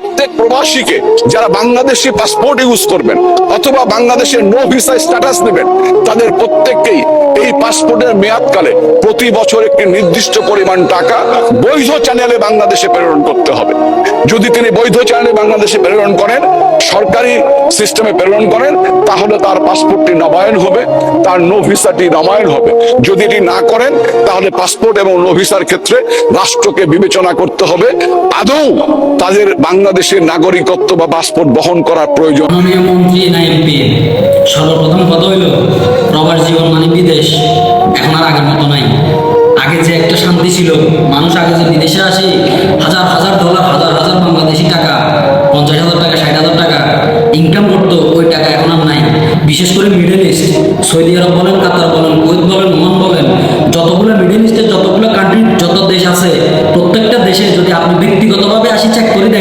প্রত্যেক প্রবাসীকে যারা Bangladeshi passport use করবেন অথবা বাংলাদেশের নো ভিসা স্ট্যাটাস নেবেন, তাদের প্রত্যেককেই এই পাসপোর্টের মেয়াদকালে প্রতি বছর একটি নির্দিষ্ট পরিমাণ টাকা বৈধ চ্যানেলে বাংলাদেশে প্রেরণ করতে হবে। যদি তিনি বৈধ চ্যানেলে বাংলাদেশে প্রেরণ করেন, সরকারি সিস্টেমে প্রেরণ করেন, তাহলে তার পাসপোর্টটি নবায়ন হবে, তার নো ভিসাটি নবায়ন হবে। যদি এটি না করেন, তাহলে পাসপোর্ট এবং নো ভিসার ক্ষেত্রে রাষ্ট্রকে বিবেচনা করতে হবে। আদৌ তাদের বাংলাদেশের নাগরিকত্ব বা পাসপোর্ট বহন করার প্রয়োজন। মন্ত্রী সর্বপ্রথম কথা হইল, প্রবাস জীবন মানে বিদেশ। এখন আর আগের মতো নাই। আগে যে একটা শান্তি ছিল, মানুষ আগে যে বিদেশে আসে, হাজার হাজার ডলার হাজার হাজার বাংলাদেশি টাকা, পঞ্চাশ হাজার টাকা, ষাট হাজার টাকা ইনকাম করতো, ওই টাকা এখন আর নাই। বিশেষ করে মিডল ইস্ট সৌদি আরব বলেন কাতার বলেন কুয়েত বলেন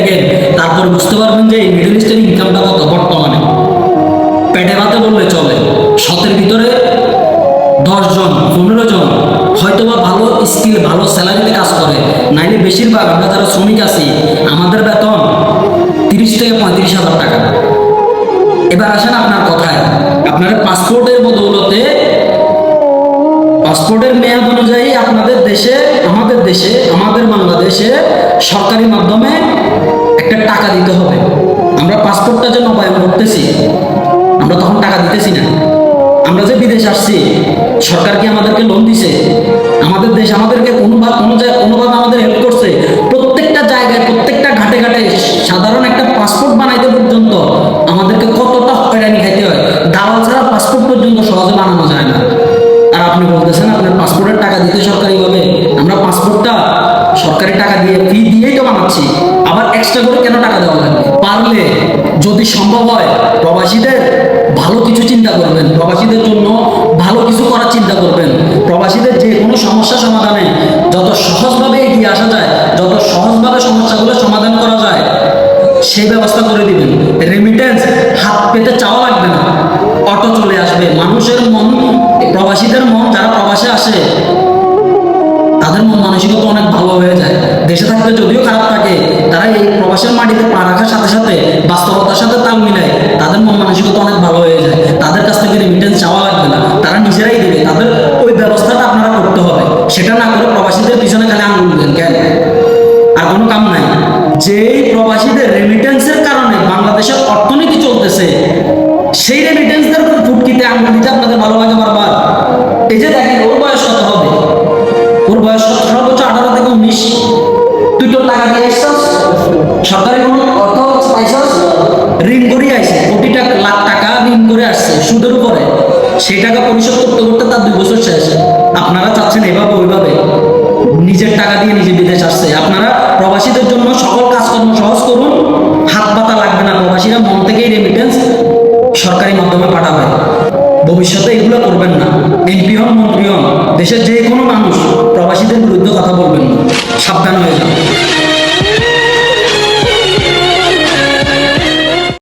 দেখেন তারপর বুঝতে পারবেন যে এই মিডল ইস্টের ইনকামটা কত বর্তমানে। পেটে ভাতে বললে চলে, শতের ভিতরে দশ জন, পনেরো জন হয়তো বা ভালো স্কিল ভালো স্যালারিতে কাজ করে, নাইলে বেশিরভাগ আমরা যারা শ্রমিক আছি, আমাদের বেতন তিরিশ থেকে পঁয়ত্রিশ হাজার টাকা। এবার আসেন আপনার কথায়, আপনার পাসপোর্টের বদৌলতে পাসপোর্টের মেয়াদ অনুযায়ী আপনাদের দেশে, আমাদের দেশে, আমাদের বাংলাদেশে সরকারি মাধ্যমে একটা টাকা দিতে হবে। আমরা পাসপোর্টটা যে নবায়ন করতেছি, আমরা তখন টাকা দিতেছি না। আমরা যে বিদেশ আসছি, সরকার কি আমাদেরকে লোন দিছে? আমাদের দেশ আমাদেরকে বলতেছেন আপনার পাসপোর্টের টাকা দিতে সরকারিভাবে। আমরা পাসপোর্টটা সরকারি টাকা দিয়ে ফি দিয়েই তো বানাচ্ছি। আবার এক্সট্রা করে কেন টাকা দেওয়া লাগবে? পারলে যদি সম্ভব হয়, প্রবাসীদের ভালো কিছু চিন্তা করবেন। প্রবাসীদের জন্য ভালো কিছু করার চিন্তা করবেন। প্রবাসীদের যে কোনো সমস্যা সমাধানে যত সহজভাবে এগিয়ে আসা যায়, যত সহজভাবে সমস্যাগুলো সমাধান করা যায়, সেই ব্যবস্থা করে দিবেন। রেমিটেন্স হাত পেতে চাওয়া লাগবে না। অনেক ভালো হয়ে যায়। দেশে থাকতে যদিও খারাপ থাকে, তারা এই প্রবাসের মাটিতে পা রাখার সাথে সাথে বাস্তবতার সাথে তাল মিলায়, তাদের মন মানসিকতা অনেক ভালো হয়ে যায়। তাদের কাছ থেকে রেমিটেন্স চাওয়া লাগবে না। তারা নিজেরাই দেবে। তাদের ওই ব্যবস্থাটা আপনারা করতে হবে। সেটা না করে প্রবাসীদের পিছনে খালি আঙুল দেন কেন? আর কোনো কাম নাই। যেই প্রবাসীদের রেমিটেন্সের কারণে বাংলাদেশের অর্থনীতি সরকারি কোনো অর্থ পাইছস ঋণ করে আইছে। কোটি লাখ টাকা ঋণ করে আসছে সুদের উপরে। সেই টাকা পরিশোধ করতে করতে তার দুই বছর শেষ। আপনারা চাচ্ছেন এভাবে ওইভাবে। নিজের টাকা দিয়ে নিজে বিদেশ আসছে। আপনারা প্রবাসীদের জন্য সকল কাজকর্ম সহজ করুন। হাত পাতা লাগবে না। প্রবাসীরা মন থেকেই রেমিটেন্স সরকারি মাধ্যমে পাঠাবে। ভবিষ্যতে এগুলো করবেন না। এমপি হন, মন্ত্রী হন, দেশের যে কোনো মানুষ প্রবাসীদের বিরুদ্ধে কথা বলবেন না। সাবধান হয়ে যান।